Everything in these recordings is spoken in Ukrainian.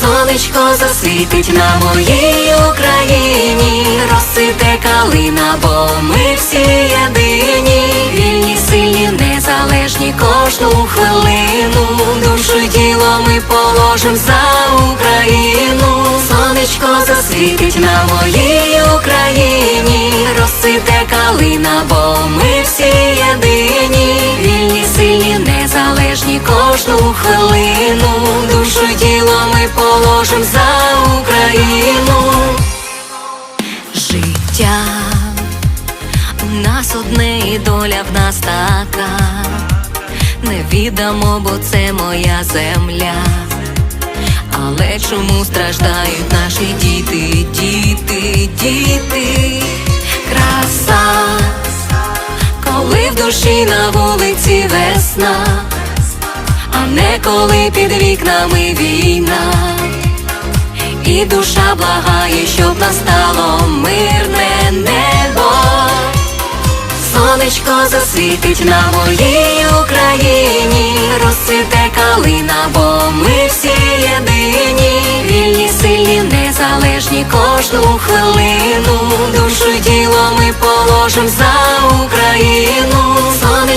Сонечко засвітить на моїй Україні, розцвіте калина, бо ми всі єдині, вільні, сильні, незалежні кожну хвилину. Душу й тіло ми положим за Україну. Сонечко засвітить на моїй Україні, розцвіте калина, бо ми всі єдині, незалежні кожну хвилину. Душу й тіло ми положим за Україну. Життя у нас одне і доля в нас така. Не віддамо, бо це моя земля. Але чому страждають наші діти, діти, діти? Краса, коли в душі на вулиці весна, не коли під вікнами війна. І душа благає, щоб настало мирне небо. Сонечко засвітить на моїй Україні, розцвіте калина, бо ми всі єдині, вільні, сильні, незалежні кожну хвилину. Душу тіло ми положим за Україну.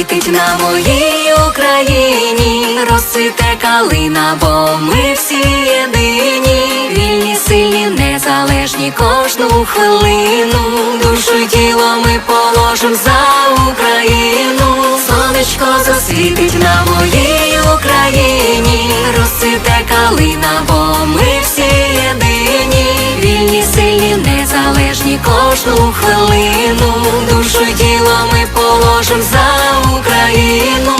Засвітить на моїй Україні, розцвіте калина, бо ми всі єдині, вільні, сильні, незалежні кожну хвилину. Душу й тіло ми положим за Україну. Сонечко засвітить на моїй Україні, розцвіте калина, бо ми всі єдині, вільні, сильні, незалежні кожну хвилину. Душу й тіло ми положим за Україну.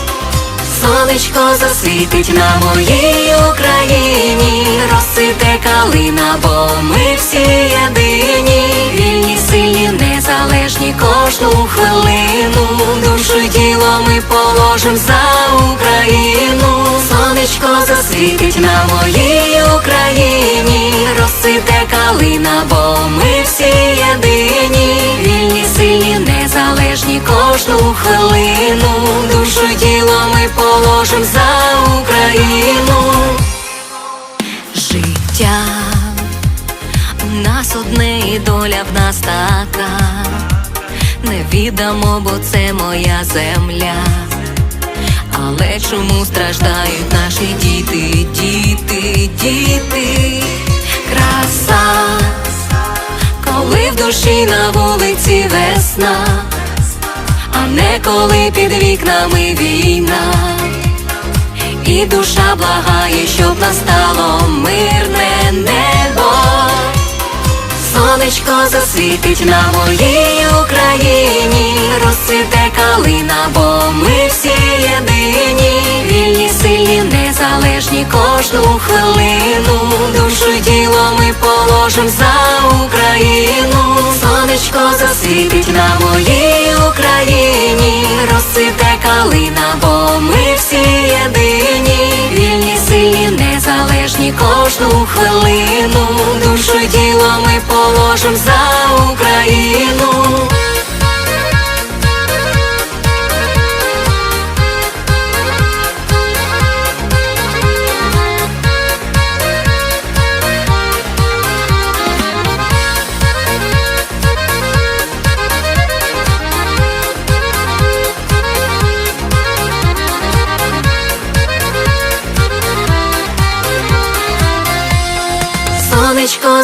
Сонечко засвітить на моїй Україні, розцвіте калина, бо ми всі єдині, вільні, сильні, незалежні кожну хвилину. Душу й тіло ми положим за Україну. Сонечко засвітить на моїй Україні, розцвіте калина, бо ми всі єдині, вільні, сильні, незалежні кожну хвилину. Ми положим за Україну. Життя у нас одне і доля в нас така. не віддамо, бо це моя земля. Але чому страждають наші діти, діти, діти, краса, коли в душі на вулиці весна, не коли під вікнами війна, і душа благає, щоб настало мирне небо. Сонечко засвітить на моїй Україні, розцвіте калина, бо ми всі єдині, вільні, сильні, незалежні кожну хвилину, душу тіло ми положим за Україну, сонечко засвітить на моїй Україні, розцвіте калина, бо ми всі єдині, вільні, сильні, незалежні кожну хвилину, душу й тіло ми положим за Україну.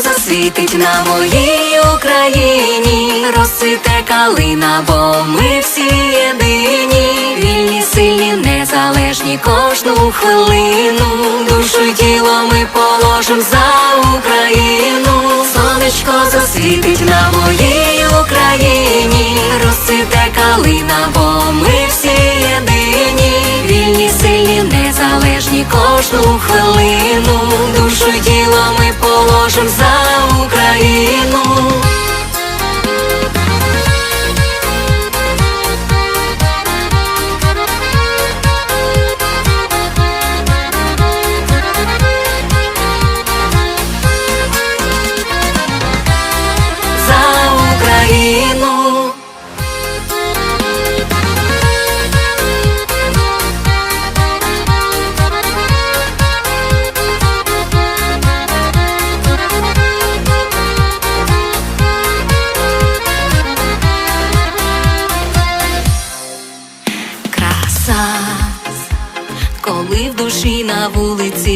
Засвітить на моїй Україні, розцвіте калина, бо ми всі єдині, вільні, сильні, незалежні кожну хвилину, душу й тіло ми положим за Україну, сонечко засвітить на моїй Україні, розцвіте калина, бо ми всі єдині, вільні, сильні, незалежні кожну хвилину, душу й тіло за Україну.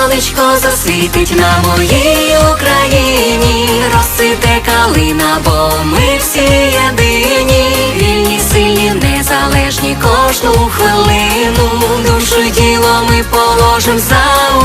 Сонечко засвітить на моїй Україні, розцвіте калина, бо ми всі єдині, вільні, сильні, незалежні кожну хвилину, душу й тіло ми положим за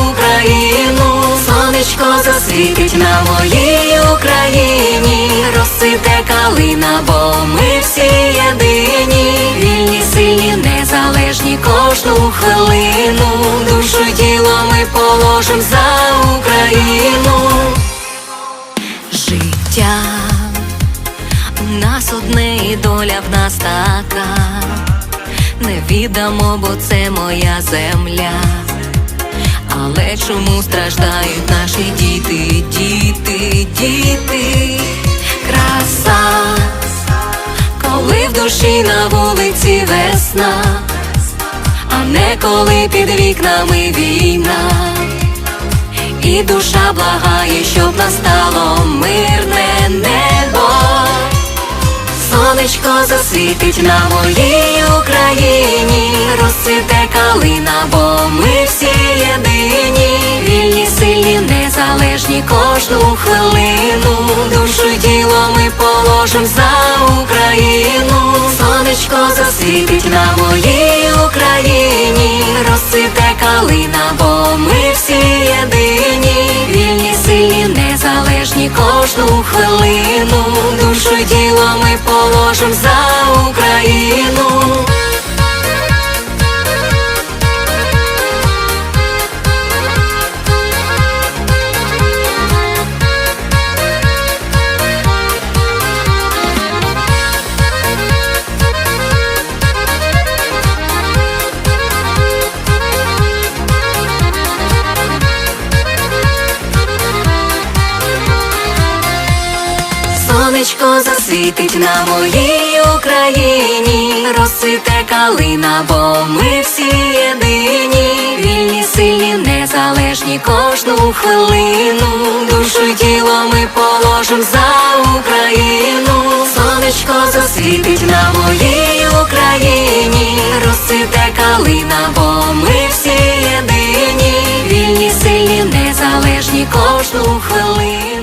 Україну, сонечко засвітить на моїй Україні, розцвіте калина, бо ми всі єдині, вільні, сильні, незалежні кожну хвилину, душу тіло ми положим за Україну. Життя в нас одне і доля в нас така. Не віддамо, бо це моя земля. Але чому страждають наші діти, діти, діти, краса, коли в душі на вулиці весна, коли під вікнами війна, і душа благає, щоб настало мирне небо. Сонечко засвітить на моїй Україні, розцвіте калина, бо ми всі єдині, вільні, сильні, незалежні кожну хвилину, душу й тіло ми положим за Україну, сонечко засвітить на моїй Україні, калина, бо ми всі єдині, вільні, сильні, незалежні кожну хвилину, душу діло ми положим за Сонечко засвітить на моїй Україні, розцвіте калина, бо ми всі єдині, вільні, сильні, незалежні кожну хвилину, душу й тіло ми положим за Україну. Сонечко засвітить на моїй Україні, розцвіте калина, бо ми всі єдині, вільні, сильні, незалежні кожну хвилину.